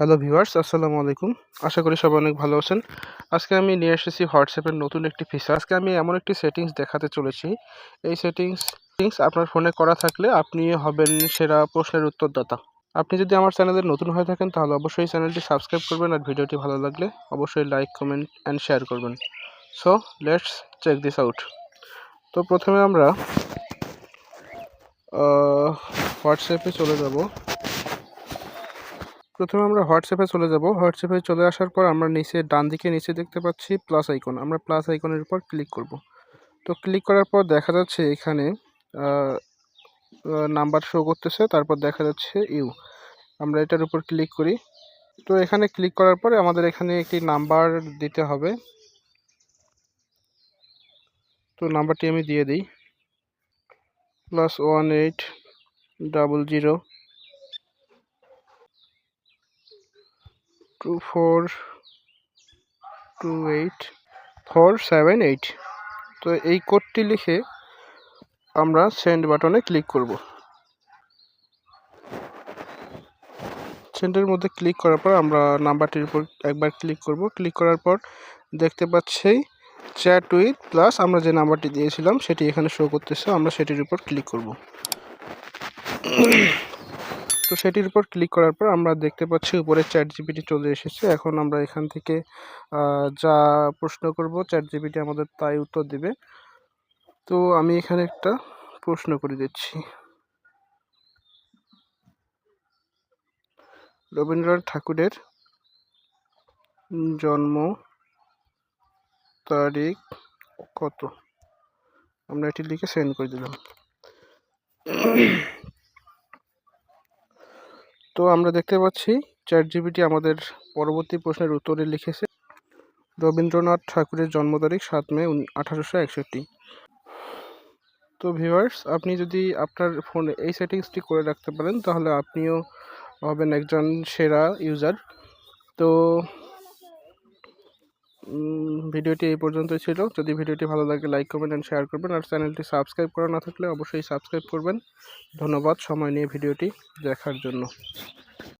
Hello viewers, আসসালামু আলাইকুম। আশা করি সবাই অনেক ভালো আছেন। আজকে আমি নিয়ে এসেছি হোয়াটসঅ্যাপের নতুন একটি ফিচার আজকে আমি এমন একটি সেটিংস দেখাতে চলেছি। এই সেটিংস সেটিংস আপনার ফোনে করা থাকলে আপনি হবেন সেরা প্রশ্নের উত্তরদাতা। আপনি যদি আমার চ্যানেলে নতুন হয়ে থাকেন, তাহলে অবশ্যই চ্যানেলটি সাবস্ক্রাইব করবেন আর ভিডিওটি ভালো লাগলে অবশ্যই লাইক কমেন্ট অ্যান্ড শেয়ার করবেন। So let's check this out তো প্রথমে আমরা হোয়াটসঅ্যাপে চলে যাব। প্রথমে আমরা হোয়াটসঅ্যাপে চলে যাব। হোয়াটসঅ্যাপে চলে আসার পর আমরা নিচে, ডান দিকে নিচে দেখতে পাচ্ছি প্লাস আইকন আমরা প্লাস আইকনের উপর ক্লিক করব। তো ক্লিক করার পর দেখা যাচ্ছে এখানে নাম্বার শো করতেছে, তারপর দেখা যাচ্ছে ইউ আমরা এটার উপর ক্লিক করি। তো এখানে ক্লিক করার পরে আমাদের এখানে একটি নাম্বার দিতে হবে। তো নাম্বারটি আমি দিয়ে দিই। Plus one eight double zero two four two eight four seven eight তো এই কোডটি লিখে আমরা সেন্ড বাটনে ক্লিক করব। সেন্ডের মধ্যে ক্লিক করার পর আমরা নাম্বারটির উপর একবার ক্লিক করব। ক্লিক করার পর দেখতে পাচ্ছি চ্যাট উইথ প্লাস আমরা যে নাম্বারটি দিয়েছিলাম সেটি এখানে শো করতেছে, আমরা সেটির উপর ক্লিক করব। তো সেটির উপর ক্লিক করার পর আমরা দেখতে পাচ্ছি উপরে চ্যাট জিপিটি চলে এসেছে। এখন আমরা এখান থেকে যা প্রশ্ন করব চ্যাট জিপিটি আমাদের তাই উত্তর দেবে। তো আমি এখানে একটা প্রশ্ন করে দিচ্ছি। রবীন্দ্রনাথ ঠাকুরের জন্ম তারিখ কত? আমরা এটি লিখে সেন্ড করে দিলাম। তো আমরা দেখতে পাচ্ছি চ্যাট জিবিটি আমাদের পরবর্তী প্রশ্নের উত্তরে লিখেছে, রবীন্দ্রনাথ ঠাকুরের জন্ম তারিখ সাত মে আঠারোশো একষট্টি। তো ভিউয়ার্স আপনি যদি আপনার ফোনে এই সেটিংসটি করে রাখতে পারেন, তাহলে আপনিও হবেন একজন সেরা ইউজার তো ভিডিওটি এই পর্যন্ত ছিল। যদি ভিডিওটি ভালো লাগে লাইক কমেন্ট অ্যান্ড শেয়ার করবেন। আর চ্যানেলটি সাবস্ক্রাইব করা না থাকলে অবশ্যই সাবস্ক্রাইব করবেন। ধন্যবাদ। সময় নিয়ে ভিডিওটি দেখার জন্য।